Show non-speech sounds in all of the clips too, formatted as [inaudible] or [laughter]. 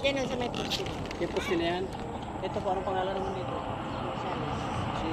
Yan ang sa may poste. Yung poste na yan. Ito po, anong pangalan naman dito? Si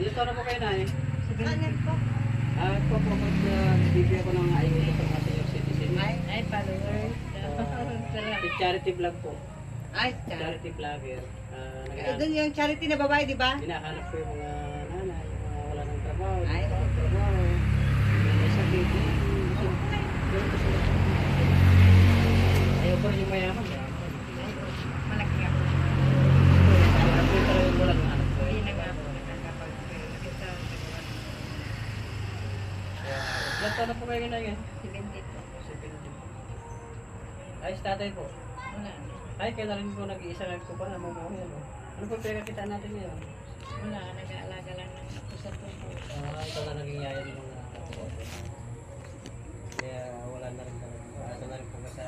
ilan taon na po kayo, Nay? Ano po? Ah, po po, mag-bibigyan ko ng ID sa mga senior citizen. Ay, ay, followers. Ah, [laughs] charity vlog po. Ay, charity. Charity vlogger. Ah, Eh, naghahanap, doon yung charity na babae, di ba? hinahanap ko yung mga nanay, yung mga wala ng trabaho, Ay. wala ng trabaho, yung may sakit, yung gusto- yung gusto- Ayaw ko rin yung mayaman. eh. Malaki nga po. Hanap ko yung talagang wala ng hanap ko. Hindi na nga po nakakapag nakita. Na po kayo na yun? 70 po. Ay, si tatay po. Wala. Ay, kaya na rin po nag-iisa lang po pa na mamuhay. Ano, ano po pinagkakita natin ngayon? Wala, nag-aalaga lang ng ako sa tubo. Ah, ito na naging yaya ng mga Kaya wala na rin talaga. Asa na rin po sa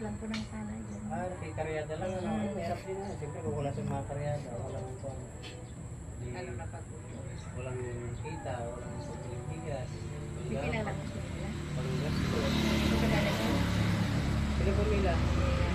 Lang po ng sana dyan. Ah, nakikaryada lang. Ano, ay, mahirap din na. Siyempre kung wala sa mga karyada, walang po. Di, Ano na pag walang kita, walang. Kilala sila. Walang gasto. Kilala.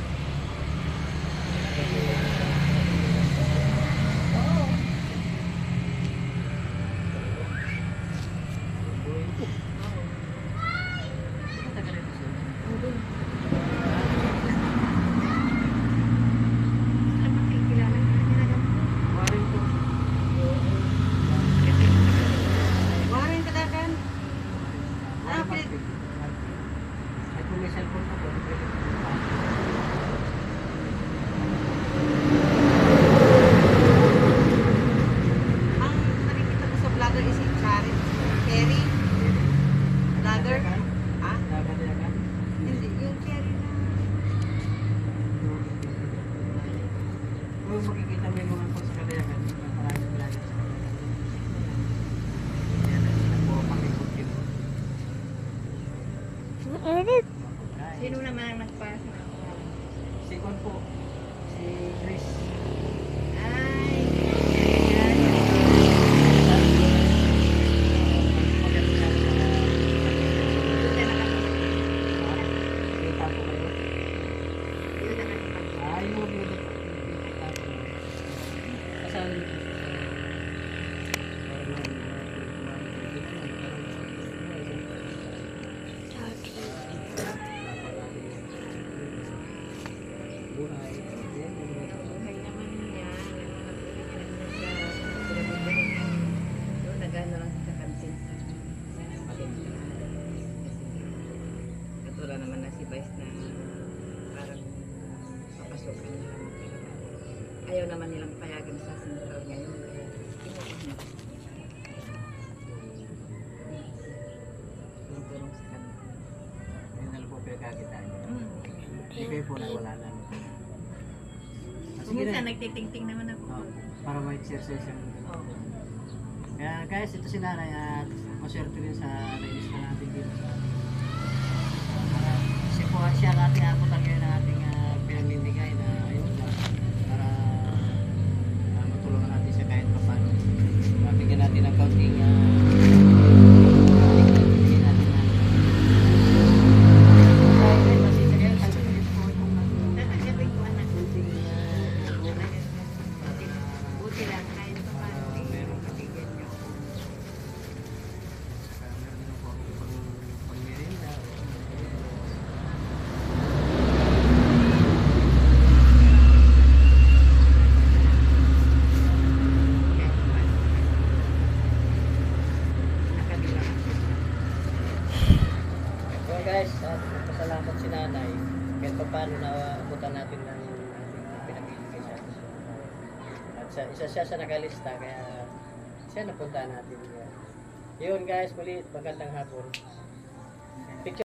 Makikita mo yung mga po sa kadayakan, maraming vlogger sa kadayakan. Yan ang pakikot yun. Sino naman ang nagpass na? Si Kon po, si Chris. Wala naman na si Vice na parang papasukan na. Ayaw naman nilang payagan sa sentral ngayon. Na. Tinutulong sa kantin. Yun na lang po pinagkakitaan niyo. Hmm. Hindi kayo po nawala na. Ah, Sige Minsan na. nagtitingting naman ako. Oh, para ma-exercise yung Oo. Kaya guys, ito si nanay at maswerte rin sa nainis na natin dito sa para kasi po siya abot ang ngayon ng ating At sa, isa siya sa nakalista, kaya siya napunta natin. Yun guys, muli magandang hapon.